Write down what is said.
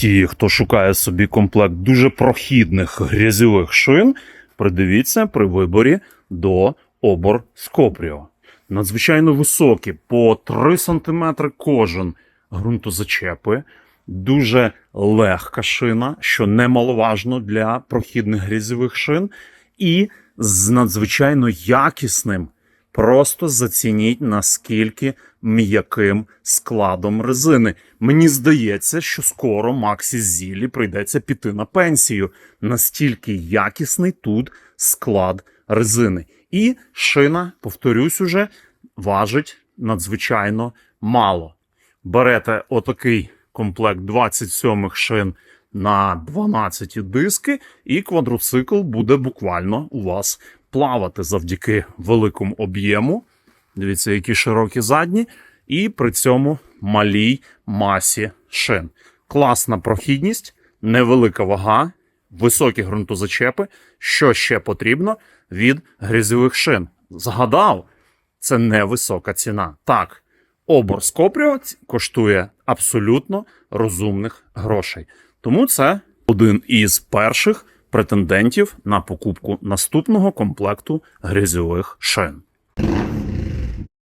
Ті, хто шукає собі комплект дуже прохідних грязьових шин, придивіться при виборі до обор Скопріо. Надзвичайно високі, по 3 см кожен ґрунтозачепи, дуже легка шина, що немаловажно для прохідних грязьових шин, і з надзвичайно якісним. Просто зацініть, наскільки м'яким складом резини. Мені здається, що скоро Максі Зілі прийдеться піти на пенсію. Настільки якісний тут склад резини. І шина, повторюсь уже, важить надзвичайно мало. Берете отакий комплект 27 шин на 12 диски, і квадроцикл буде буквально у вас плавати завдяки великому об'єму. Дивіться, які широкі задні, і при цьому малій масі шин. Класна прохідність, невелика вага, високі ґрунтозачепи. Що ще потрібно від грязьових шин? Згадав, це невисока ціна. Так, обор Скопріо коштує абсолютно розумних грошей. Тому це один із перших претендентів на покупку наступного комплекту грязьових шин.